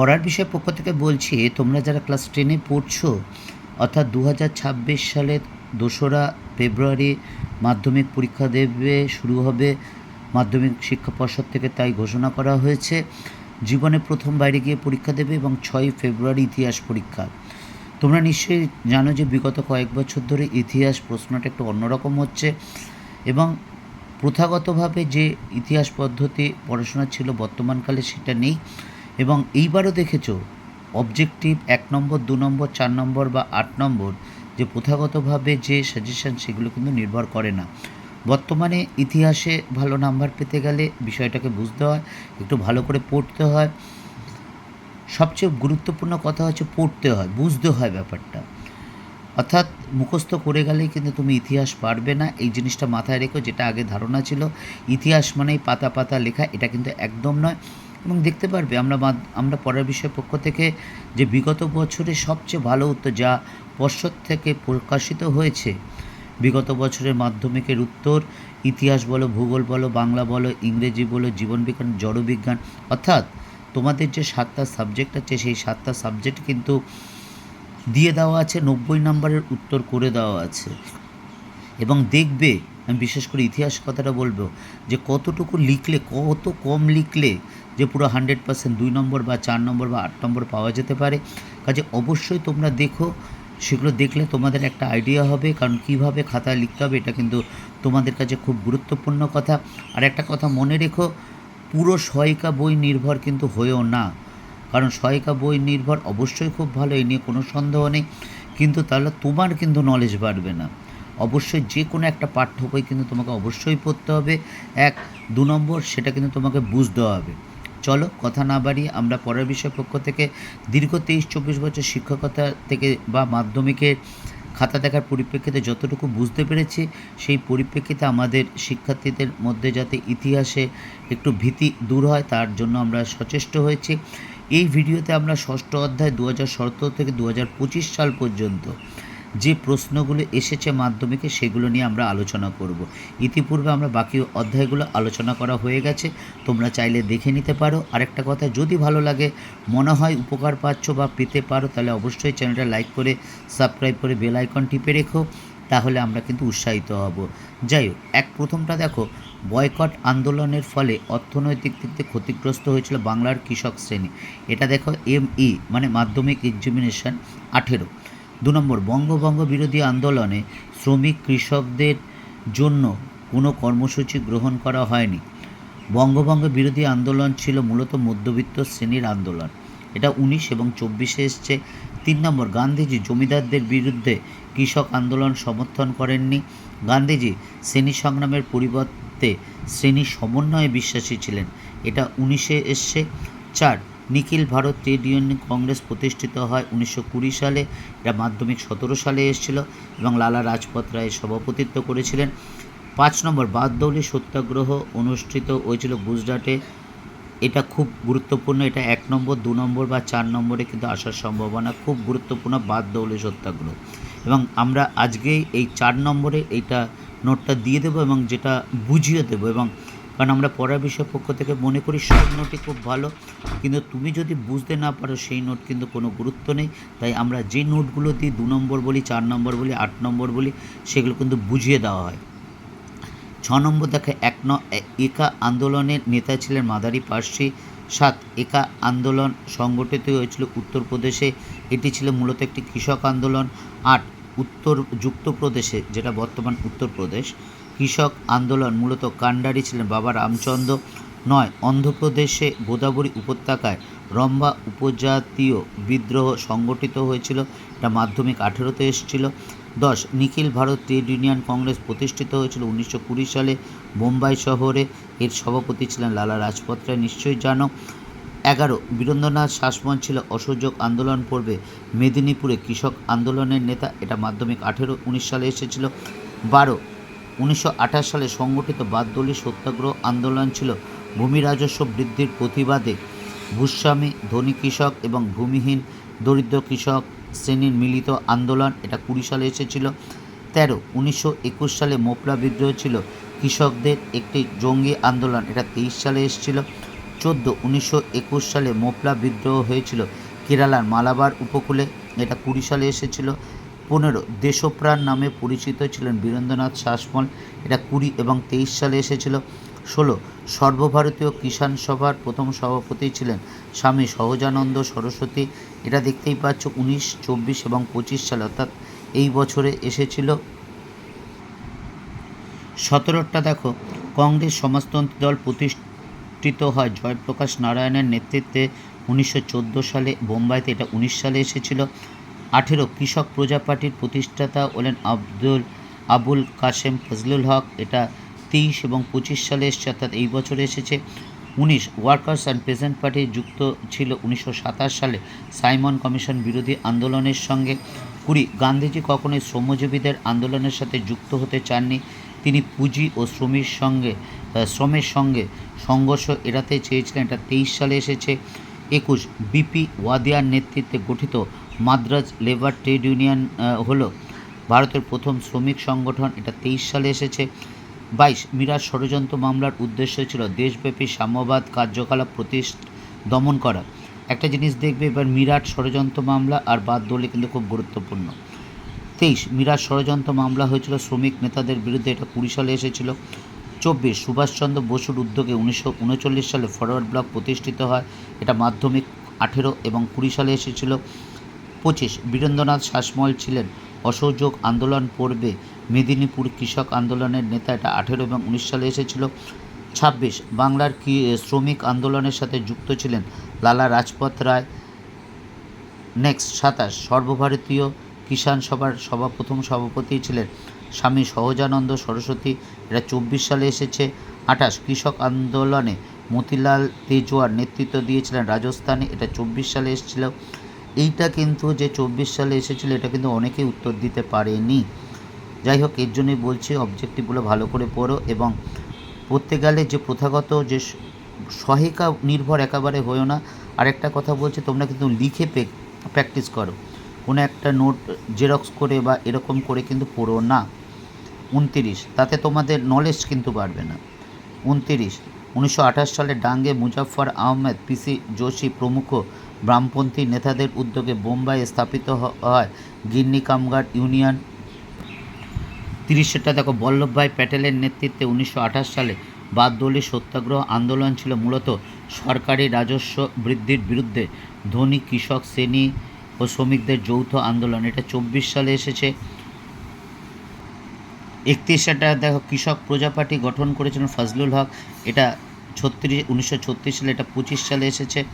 পড়ার বিষয় পক্ষ থেকে বলছি, তোমরা যারা ক্লাস টেনে পড়ছো, অর্থাৎ দু হাজার ছাব্বিশ সালের দোসরা ফেব্রুয়ারি মাধ্যমিক পরীক্ষা দেবে, শুরু হবে মাধ্যমিক শিক্ষা পর্ষদ থেকে তাই ঘোষণা করা হয়েছে। জীবনে প্রথম বাইরে গিয়ে পরীক্ষা দেবে এবং ছয়ই ফেব্রুয়ারি ইতিহাস পরীক্ষা। তোমরা নিশ্চয়ই জানো যে বিগত কয়েক বছর ধরে ইতিহাস প্রশ্নটা একটু অন্যরকম হচ্ছে এবং প্রথাগতভাবে যে ইতিহাস পদ্ধতি পড়াশোনা ছিল বর্তমানকালে সেটা নেই। এবং এইবারও দেখেছ অবজেক্টিভ এক নম্বর, দু নম্বর, চার নম্বর বা আট নম্বর যে প্রথাগতভাবে যে সাজেশন সেগুলো কিন্তু নির্ভর করে না। বর্তমানে ইতিহাসে ভালো নাম্বার পেতে গেলে বিষয়টাকে বুঝতে হয়, একটু ভালো করে পড়তে হয়। সবচেয়ে গুরুত্বপূর্ণ কথা হচ্ছে পড়তে হয়, বুঝতে হয় ব্যাপারটা। অর্থাৎ মুখস্থ করে গেলেই কিন্তু তুমি ইতিহাস পারবে না। এই জিনিসটা মাথায় রেখো যেটা আগে ধারণা ছিল, ইতিহাস মানেই পাতা পাতা লেখা, এটা কিন্তু একদম নয়। এবং দেখতে পারবে আমরা আমরা পরের বিষয় পক্ষ থেকে যে বিগত বছরে সবচেয়ে ভালো উত্তর যা পর্ষদ থেকে প্রকাশিত হয়েছে, বিগত বছরের মাধ্যমিকের উত্তর, ইতিহাস বলো, ভূগোল বলো, বাংলা বলো, ইংরেজি বলো জীবনবিজ্ঞান জড়বিজ্ঞান অর্থাৎ তোমাদের যে সাতটা সাবজেক্ট আছে, সেই সাতটা সাবজেক্ট কিন্তু দিয়ে দেওয়া আছে, নব্বই নম্বরের উত্তর করে দেওয়া আছে। এবং দেখবে আমি বিশেষ করে ইতিহাস কথাটা বলব, যে কতটুকু লিখলে, কত কম লিখলে যে পুরো হান্ড্রেড পার্সেন্ট দুই নম্বর বা চার নম্বর বা আট নম্বর পাওয়া যেতে পারে। কাজে অবশ্যই তোমরা দেখো, সেগুলো দেখলে তোমাদের একটা আইডিয়া হবে, কারণ কীভাবে খাতায় লিখতে হবে এটা কিন্তু তোমাদের কাছে খুব গুরুত্বপূর্ণ কথা। আর একটা কথা মনে রেখো, পুরো সহায়িকা বই নির্ভর কিন্তু হয়েও না। কারণ সহায়িকা বই নির্ভর অবশ্যই খুব ভালো এই নিয়ে কোনো সন্দেহ নেই। কিন্তু তাহলে তোমার কিন্তু নলেজ বাড়বে না। অবশ্যই যে কোনো একটা পাঠ্য বই কিন্তু তোমাকে অবশ্যই পড়তে হবে। এক, দু নম্বর, সেটা কিন্তু তোমাকে বুঝতে হবে। চলো, কথা না বাড়িয়ে আমরা পরের বিষয় পক্ষ থেকে দীর্ঘ তেইশ, চব্বিশ বছর শিক্ষকতা থেকে বা মাধ্যমিকের খাতা দেখার পরিপ্রেক্ষিতে যতটুকু বুঝতে পেরেছি, সেই পরিপ্রেক্ষিতে আমাদের শিক্ষার্থীদের মধ্যে যাতে ইতিহাসে একটু ভীতি দূর হয়, তার জন্য আমরা সচেষ্ট হয়েছি। এই ভিডিওতে আমরা ষষ্ঠ অধ্যায় দু হাজার সতেরো থেকে দু হাজার পঁচিশ সাল পর্যন্ত যে প্রশ্নগুলো এসেছে মাধ্যমিকে সেগুলো নিয়ে আমরা আলোচনা করব। ইতিপূর্বে আমরা বাকি অধ্যায়গুলো আলোচনা করা হয়ে গেছে, তোমরা চাইলে দেখে নিতে পারো। আরেকটা কথা, যদি ভালো লাগে, মনে হয় উপকার পাচ্ছ বা পেতে পারো, তাহলে অবশ্যই চ্যানেলটা লাইক করে, সাবস্ক্রাইব করে বেল আইকন টিপে রেখো, তাহলে আমরা কিন্তু উৎসাহিত হব। যাই হোক, এক প্রথমটা দেখো, বয়কট আন্দোলনের ফলে অর্থনৈতিক দিক থেকে ক্ষতিগ্রস্ত হয়েছিল বাংলার কৃষক শ্রেণি। এটা দেখো এমই মানে মাধ্যমিক এক্সামিনেশন আঠেরো। দু নম্বর, বঙ্গভঙ্গ বিরোধী আন্দোলনে শ্রমিক কৃষকদের জন্য কোনো কর্মসূচি গ্রহণ করা হয়নি। বঙ্গভঙ্গ বিরোধী আন্দোলন ছিল মূলত মধ্যবিত্ত শ্রেণির আন্দোলন। এটা উনিশ এবং চব্বিশে এসছে। তিন নম্বর, গান্ধীজি জমিদারদের বিরুদ্ধে কৃষক আন্দোলন সমর্থন করেননি। গান্ধীজি শ্রেণি সংগ্রামের পরিবর্তে শ্রেণি সমন্বয়ে বিশ্বাসী ছিলেন। এটা উনিশে এসছে। চার Nikhil Bharat trade union congress প্রতিষ্ঠিত হয় উনিশশো কুড়ি সালে। এটা মাধ্যমিক সতেরো সালে এসেছিল এবং লালা রাজপথ রায় সভাপতিত্ব করেছিলেন। পাঁচ নম্বর বাদদৌলি সত্যাগ্রহ অনুষ্ঠিত হয়েছিল গুজরাটে। এটা খুব গুরুত্বপূর্ণ, এটা এক নম্বর, দু নম্বর বা চার নম্বরে কিন্তু আসার সম্ভাবনা খুব গুরুত্বপূর্ণ বাদদৌলি সত্যাগ্রহ। এবং আমরা আজকেই এই চার নম্বরে এইটা নোটটা দিয়ে দেবো এবং যেটা বুঝিয়ে দেবো এবং কারণ আমরা পড়ার বিষয় পক্ষ থেকে মনে করি সব নোটই খুব ভালো। কিন্তু তুমি যদি বুঝতে না পারো, সেই নোট কিন্তু কোনো গুরুত্ব নেই। তাই আমরা যে নোটগুলো দিই, দু নম্বর বলি, চার নম্বর বলি, আট নম্বর বলি, সেগুলো কিন্তু বুঝিয়ে দেওয়া হয়। ছ নম্বর দেখে এক ন একা আন্দোলনের নেতা ছিলেন মাদারি পার্সি। সাত, একা আন্দোলন সংগঠিত হয়েছিল উত্তরপ্রদেশে। এটি ছিল মূলত একটি কৃষক আন্দোলন। আট, উত্তর, যুক্তপ্রদেশে, যেটা বর্তমান উত্তরপ্রদেশ। কৃষক আন্দোলন মূলত কান্ডারি ছিলেন বাবা রামচন্দ্র নয়। অন্ধ্রপ্রদেশে গোদাবরী উপত্যকায় রম্বা উপজাতীয় বিদ্রোহ সংগঠিত হয়েছিল। এটা মাধ্যমিক আঠেরোতে এসেছিল। দশ, Nikhil Bharat trade union congress প্রতিষ্ঠিত হয়েছিল উনিশশো কুড়ি সালে বোম্বাই শহরে। এর সভাপতি ছিলেন লালা রাজপথ রায়, নিশ্চয়ই জানো। এগারো, বীরেন্দ্রনাথ শাসমন ছিল অসহযোগ আন্দোলন পূর্বে। মেদিনীপুরে কৃষক আন্দোলনের নেতা, এটা মাধ্যমিক আঠেরো, উনিশ সালে এসেছিল। বারো উনিশশো আঠাশ সালে সংগঠিত বাদদলি সত্যাগ্রহ আন্দোলন ছিল ভূমি রাজস্ব বৃদ্ধির প্রতিবাদে। ভূস্বামী, ধনী কৃষক এবং ভূমিহীন দরিদ্র কৃষক শ্রেণির মিলিত আন্দোলন এটা কুড়ি সালে এসেছিল। তেরো, উনিশশো একুশ সালে মোপলা বিদ্রোহ ছিল। কৃষকদের একটি জঙ্গি আন্দোলন এটা তেইশ সালে এসেছিল। চোদ্দ, উনিশশো একুশ সালে মোপলা বিদ্রোহ হয়েছিল কেরালার মালাবার উপকূলে। এটা কুড়ি সালে এসেছিল। পনেরো। দেশপ্রাণ নামে পরিচিত ছিলেন বীরেন্দ্রনাথ শাসমল। এটা কুড়ি এবং তেইশ সালে এসেছিল। ষোলো, সর্বভারতীয় কিষাণ সভার প্রথম সভাপতি ছিলেন স্বামী সহজানন্দ সরস্বতী। এটা দেখতেই পাচ্ছ, উনিশ, চব্বিশ এবং পঁচিশ সালে। অর্থাৎ এই বছরে এসেছিল। সতেরোটা দেখো, কংগ্রেস সমাজতন্ত্রী দল প্রতিষ্ঠিত হয় জয়প্রকাশ নারায়ণের নেতৃত্বে। উনিশশো চোদ্দ সালে বোম্বাইতে, এটা উনিশ সালে এসেছিল। আঠেরো কৃষক প্রজা পার্টির প্রতিষ্ঠাতা হলেন আব্দুল, আবুল কাশেম ফজলুল হক। এটা তেইশ এবং পঁচিশ সালে এসছে, অর্থাৎ এই বছরে এসেছে। উনিশ, ওয়ার্কার্স অ্যান্ড পেজেন্ট পার্টি যুক্ত ছিল উনিশশো সাতাশ সালে সাইমন কমিশন বিরোধী আন্দোলনের সঙ্গে। কুড়ি, গান্ধীজি কখনোই শ্রমজীবীদের আন্দোলনের সাথে যুক্ত হতে চাননি। তিনি পুঁজি ও শ্রমির সঙ্গে শ্রমের সঙ্গে সংঘর্ষ এড়াতে চেয়েছিলেন। এটা তেইশ সালে এসেছে। একুশ, বিপি ওয়াদিয়ার নেতৃত্বে গঠিত মাদ্রাজ লেবার ট্রেড ইউনিয়ন হলো ভারতের প্রথম শ্রমিক সংগঠন। এটা তেইশ সালে এসেছে। বাইশ, মিরাজ ষড়যন্ত্র মামলার উদ্দেশ্য ছিল দেশব্যাপী সাম্যবাদ কার্যকলাপ প্রতিষ্ঠ, দমন করা। একটা জিনিস দেখবে, এবার মিরাট ষড়যন্ত্র মামলা আর বাদ দলে কিন্তু খুব গুরুত্বপূর্ণ। তেইশ মিরাট ষড়যন্ত্র মামলা হয়েছিল শ্রমিক নেতাদের বিরুদ্ধে। এটা কুড়ি সালে এসেছিল। চব্বিশ, সুভাষচন্দ্র বসুর উদ্যোগে উনিশশো উনচল্লিশ সালে ফরওয়ার্ড ব্লক প্রতিষ্ঠিত হয়। এটা মাধ্যমিক আঠেরো এবং কুড়ি সালে এসেছিল। পঁচিশ, বীরেন্দ্রনাথ শাসমল ছিলেন অসহযোগ আন্দোলন পূর্বে মেদিনীপুর কৃষক আন্দোলনের নেতা। এটা আঠেরো এবং উনিশ সালে এসেছিল। ছাব্বিশ, বাংলার কি শ্রমিক আন্দোলনের সাথে যুক্ত ছিলেন লালা রাজপথ রায়। নেক্সট, সাতাশ, সর্বভারতীয় কিষাণ সভার সভা, প্রথম সভাপতি ছিলেন স্বামী সহজানন্দ সরস্বতী। এটা চব্বিশ সালে এসেছে। আঠাশ, কৃষক আন্দোলনে মতিলাল তেজোয়ার নেতৃত্ব দিয়েছিলেন রাজস্থানে। এটা চব্বিশ সালে এসেছিল। এইটা কিন্তু যে চব্বিশ সালে এসেছিল, এটা কিন্তু অনেকেই উত্তর দিতে পারেনি। যাই হোক, এর জন্যই বলছি অবজেক্টিভগুলো ভালো করে পড়ো এবং পড়তে গেলে যে প্রথাগত যে স- সহায়িকা নির্ভর একেবারে হয়েও না। আরেকটা কথা বলছি, তোমরা কিন্তু লিখে প্র্যাকটিস করো। কোনো একটা নোট জেরক্স করে বা এরকম করে কিন্তু পড়ো না। উনতিরিশ, তাতে তোমাদের নলেজ কিন্তু বাড়বে না। উনতিরিশ, উনিশশো আঠাশ সালে ডাঙ্গে মুজাফফর আহমেদ পিসি যোশী প্রমুখ বামপন্থী নেতাদের উদ্যোগে বোম্বাই স্থাপিত হয়। গিন্নি কামগার ইউনিয়ন তিরিশেরটা দেখো বল্লভভাই প্যাটেলের নেতৃত্বে উনিশশো আঠাশ সালে বাদদলি সত্যাগ্রহ আন্দোলন ছিল মূলত সরকারি রাজস্ব বৃদ্ধির বিরুদ্ধে। ধনী, কৃষক, শ্রেণি ও শ্রমিকদের যৌথ আন্দোলন। এটা চব্বিশ সালে এসেছে। একত্রিশটা, দেখো, কৃষক প্রজা পার্টি গঠন করেছিলেন ফজলুল হক। এটা ছত্রিশ, উনিশশো সালে, এটা পঁচিশ সালে এসেছে।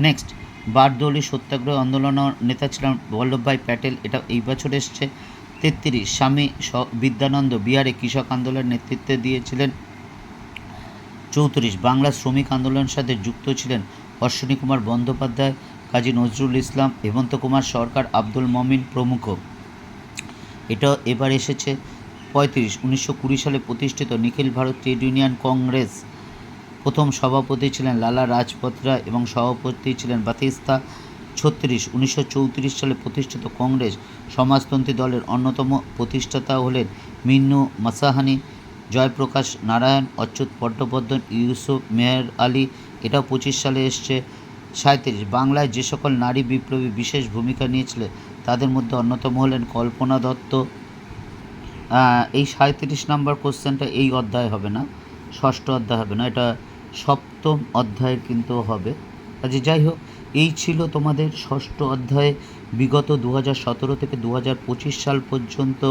নেক্সট বারদৌলি সত্যাগ্রহ আন্দোলন নেতা ছিলেন বল্লভভাই প্যাটেল। এটা এই বছর এসছে তেত্রিশ। স্বামী বিদ্যানন্দ বিহারে কৃষক আন্দোলনের নেতৃত্ব দিয়েছিলেন। চৌত্রিশ। বাংলা শ্রমিক আন্দোলনের সাথে যুক্ত ছিলেন অশ্বিনী কুমার বন্দ্যোপাধ্যায়, কাজী নজরুল ইসলাম, হেমন্ত কুমার সরকার, আব্দুল মমিন প্রমুখ। এটা এবার এসেছে পঁয়ত্রিশ। উনিশশো কুড়ি সালে প্রতিষ্ঠিত Nikhil Bharat trade union congress. প্রথম সভাপতি ছিলেন লালা রাজপথ রায় এবং সভাপতি ছিলেন বাতিস্তা ছত্রিশ, উনিশশো সালে প্রতিষ্ঠিত কংগ্রেস সমাজতন্ত্রী দলের অন্যতম প্রতিষ্ঠাতা হলেন মিন্নু মাসাহানি, জয়প্রকাশ নারায়ণ, অচ্যুত পট্টোপাধ্যায় ইউসুফ মেহের আলী, এটাও পঁচিশ সালে এসছে। সাঁত্রিশ বাংলায় যে সকল নারী বিপ্লবী বিশেষ ভূমিকা নিয়েছিলেন তাদের মধ্যে অন্যতম হলেন কল্পনা দত্ত। এই সাঁত্রিশ নম্বর কোশ্চেনটা এই অধ্যায় হবে না, ষষ্ঠ অধ্যায় হবে না, এটা সপ্তম অধ্যায়ের কিন্তু হবে। কাজে যাই হোক, এই ছিল তোমাদের ষষ্ঠ অধ্যায়ে। বিগত দু সতেরো থেকে দু হাজার পঁচিশ সাল পর্যন্ত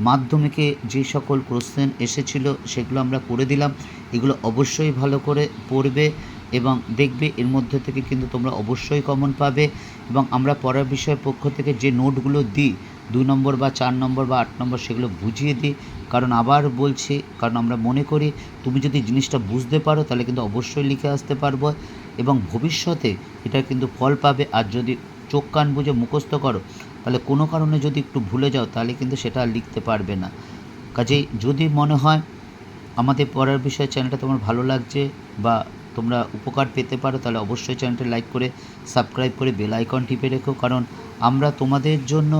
মাধ্যমিকে যে সকল কোশ্চেন এসেছিল, সেগুলো আমরা করে দিলাম। এগুলো অবশ্যই ভালো করে পড়বে এবং দেখবে, এর মধ্যে থেকে কিন্তু তোমরা অবশ্যই কমন পাবে এবং আমরা পড়ার বিষয়ের পক্ষ থেকে যে নোটগুলো দিই, দু নম্বর বা চার নম্বর বা আট নম্বর, সেগুলো বুঝিয়ে দিই। কারণ আবার বলছি, কারণ আমরা মনে করি তুমি যদি জিনিসটা বুঝতে পারো তাহলে কিন্তু অবশ্যই লিখে আসতে পারব এবং ভবিষ্যতে এটা কিন্তু ফল পাবে। আর যদি চোখ কান বুঝে মুখস্থ করো, তাহলে কোনো কারণে যদি একটু ভুলে যাও তাহলে কিন্তু সেটা আর লিখতে পারবে না। কাজেই যদি মনে হয় আমাদের পড়ার বিষয়ে চ্যানেলটা তোমার ভালো লাগছে বা তোমরা উপকার পেতে পারো, তাহলে অবশ্যই চ্যানেলটা লাইক করে, সাবস্ক্রাইব করে বেল আইকন টিপে রেখো। কারণ আমরা তোমাদের জন্য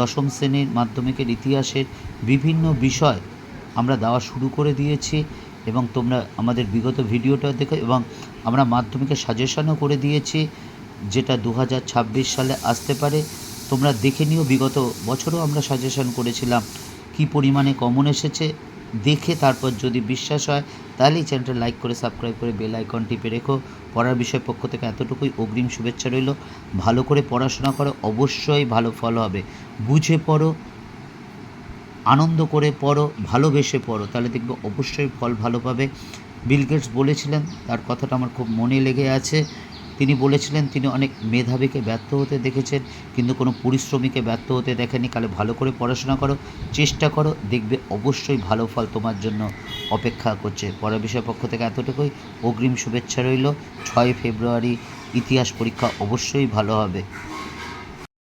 দশম শ্রেণির মাধ্যমিকের ইতিহাসের বিভিন্ন বিষয় আমরা দেওয়া শুরু করে দিয়েছি এবং তোমরা আমাদের বিগত ভিডিওটা দেখো এবং আমরা মাধ্যমিকের সাজেশনও করে দিয়েছি, যেটা দু হাজার ছাব্বিশ সালে আসতে পারে। তোমরা দেখে নিও, বিগত বছরও আমরা সাজেশন করেছিলাম কি পরিমাণে কমন এসেছে দেখে তারপর যদি বিশ্বাস হয়, তাহলে এই চ্যানেলটা লাইক করে সাবস্ক্রাইব করে বেল আইকন টিপে রেখো। পড়ার বিষয় পক্ষ থেকে এতটুকুই। অগ্রিম শুভেচ্ছা রইল। ভালো করে পড়াশোনা করো। অবশ্যই ভালো ফল হবে। বুঝে পড়ো, আনন্দ করে পড়ো, ভালোবেসে পড়ো। তাহলে দেখবে অবশ্যই ফল ভালো পাবে। বিল গেটস বলেছিলেন, তার কথাটা আমার খুব মনে লেগে আছে। তিনি বলেছিলেন, তিনি অনেক মেধাবীকে ব্যর্থ হতে দেখেছেন, কিন্তু কোনো পরিশ্রমীকে ব্যর্থ হতে দেখেনি কালে ভালো করে পড়াশোনা করো, চেষ্টা করো, দেখবে অবশ্যই ভালো ফল তোমার জন্য অপেক্ষা করছে। পড়া বিষয় পক্ষ থেকে এতটুকুই। অগ্রিম শুভেচ্ছা রইল। ছয় ফেব্রুয়ারি ইতিহাস পরীক্ষা অবশ্যই ভালো হবে।